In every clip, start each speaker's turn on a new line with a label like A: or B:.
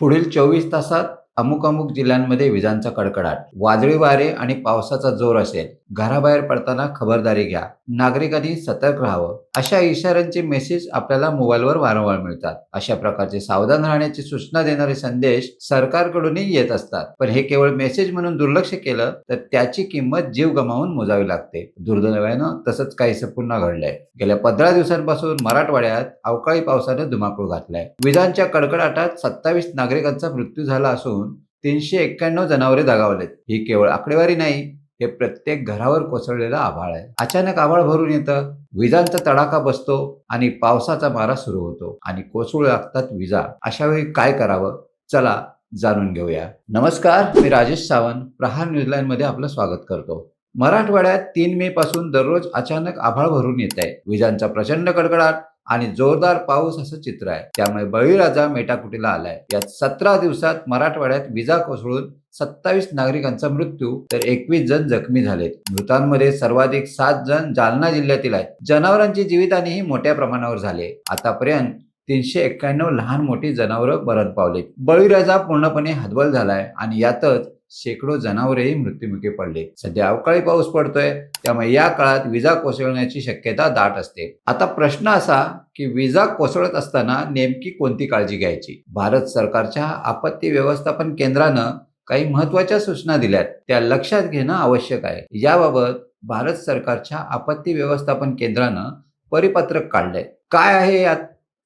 A: पुढील चोवीस तासात अमुक अमुक जिल्ह्यांमध्ये विजांचा कडकडाट. वादळी वारे आणि पावसाचा जोर असेल घराबाहेर पडताना खबरदारी घ्या. नागरिकांनी सतर्क राहावं. अशा इशाऱ्यांचे मेसेज आपल्याला मोबाईलवर वारंवार मिळतात. अशा प्रकारचे सावधान राहण्याची सूचना देणारे संदेश सरकारकडूनही येत असतात. पण हे केवळ मेसेज म्हणून दुर्लक्ष केलं तर त्याची किंमत जीव गमावून मोजावी लागते. दुर्दैवानं तसंच काहीसं पुन्हा घडलंय. गेल्या पंधरा दिवसांपासून मराठवाड्यात अवकाळी पावसानं धुमाकूळ घातलाय. विजांच्या कडकडाटात सत्तावीस नागरिकांचा मृत्यू झाला असून तीनशे एक्क्याण्णव जनावरे दगावलेत. ही केवळ आकडेवारी नाही हे प्रत्येक घरावर कोसळलेलं आभाळ आहे. अचानक आभाळ भरून येतं विजांचा तडाखा बसतो आणि पावसाचा मारा सुरू होतो आणि कोसळू लागतात विजा. अशा वेळी काय करावं? चला जाणून घेऊया. नमस्कार मी राजेश सावंत प्रहार न्यूझीलँडमध्ये आपलं स्वागत करतो. मराठवाड्यात तीन मे पासून दररोज अचानक आभाळ भरून येत आहे विजांचा प्रचंड कडकडाट आणि जोरदार पाऊस असं चित्र आहे. त्यामुळे बळीराजा मेटाकुटीला आलाय. यात सतरा दिवसात मराठवाड्यात विजा कोसळून सत्तावीस नागरिकांचा मृत्यू तर एकवीस जण जखमी झालेत. मृतांमध्ये सर्वाधिक सात जण जालना जिल्ह्यातील आहेत. जनावरांची जीवितहानीही मोठ्या प्रमाणावर झाली आतापर्यंत तीनशे एक्क्याण्णव लहान मोठी जनावरं मरण पावलीत. बळीराजा पूर्णपणे हतबल झालाय आणि यातच शेकडो जनावरेही मृत्युमुखी पडले. सध्या अवकाळी पाऊस पडतोय त्यामुळे या काळात विजा कोसळण्याची शक्यता दाट असते. आता प्रश्न असा की विजा कोसळत असताना नेमकी कोणती काळजी घ्यायची? भारत सरकारच्या आपत्ती व्यवस्थापन केंद्रानं काही महत्त्वाच्या सूचना दिल्यात. त्या लक्षात घेणं आवश्यक आहे. याबाबत भारत सरकारच्या आपत्ती व्यवस्थापन केंद्रानं परिपत्रक काढलंय. काय आहे यात?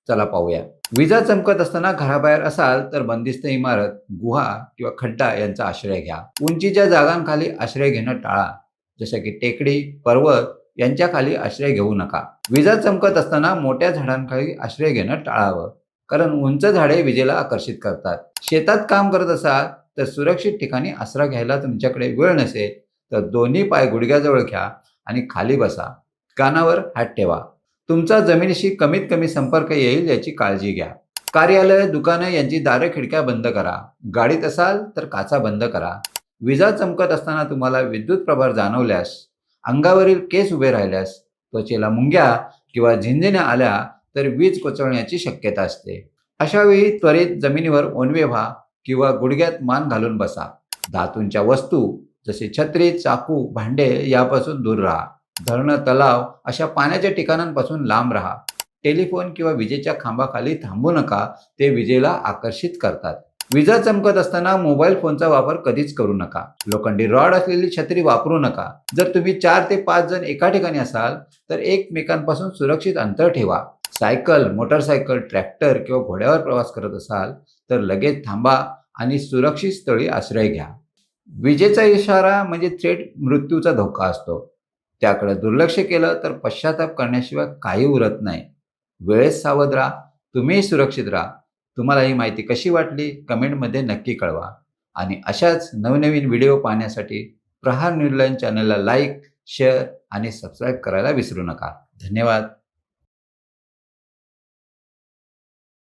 A: चला पाहूया. विजा चमकत असताना घराबाहेर असाल तर बंदिस्त इमारत गुहा किंवा खड्डा यांचा आश्रय घ्या. उंचीच्या जागांखाली आश्रय घेणं टाळा. जसं की टेकडी पर्वत यांच्या खाली आश्रय घेऊ नका. विजा चमकत असताना मोठ्या झाडांखाली आश्रय घेणं टाळावं. कारण उंच झाडे विजेला आकर्षित करतात. शेतात काम करत असाल तर सुरक्षित ठिकाणी आसरा घ्यायला तुमच्याकडे वेळ नसेल तर दोन्ही पाय गुडघ्याजवळ घ्या आणि खाली बसा. कानावर हात ठेवा. तुमचा जमिनीशी कमीत कमी संपर्क येईल याची काळजी घ्या. कार्यालय दुकानं यांची दारे खिडक्या बंद करा. गाडीत असाल तर काचा बंद करा. विजा चमकत असताना तुम्हाला विद्युत प्रभार जाणवल्यास अंगावरील केस उभे राहिल्यास त्वचेला मुंग्या किंवा झिंझिण्या आल्या तर वीज कोचळण्याची शक्यता असते. अशावेळी त्वरित जमिनीवर ओनवे व्हा किंवा गुडघ्यात मान घालून बसा. धातूंच्या वस्तू जसे छत्री चाकू भांडे यापासून दूर राहा. धरणं तलाव अशा पाण्याच्या ठिकाणांपासून लांब राहा. टेलिफोन किंवा विजेच्या खांबाखाली थांबू नका. ते विजेला आकर्षित करतात. विजा चमकत असताना मोबाईल फोनचा वापर कधीच करू नका. लोखंडी रॉड असलेली छत्री वापरू नका. जर तुम्ही चार ते पाच जण एका ठिकाणी असाल तर एकमेकांपासून सुरक्षित अंतर ठेवा. सायकल मोटरसायकल ट्रॅक्टर किंवा घोड्यावर प्रवास करत असाल तर लगेच थांबा आणि सुरक्षित स्थळी आश्रय घ्या. विजेचा इशारा म्हणजे थेट मृत्यूचा धोका असतो. त्याकडे दुर्लक्ष केलं तर पश्चाताप करण्याशिवाय काही उरत नाही. वेळेत सावध राहा. तुम्ही सुरक्षित राहा. तुम्हाला ही माहिती कशी वाटली कमेंटमध्ये नक्की कळवा. आणि अशाच नवनवीन व्हिडिओ पाहण्यासाठी प्रहार न्यूजलाईन चॅनलला लाईक शेअर आणि सबस्क्राईब करायला विसरू नका. धन्यवाद.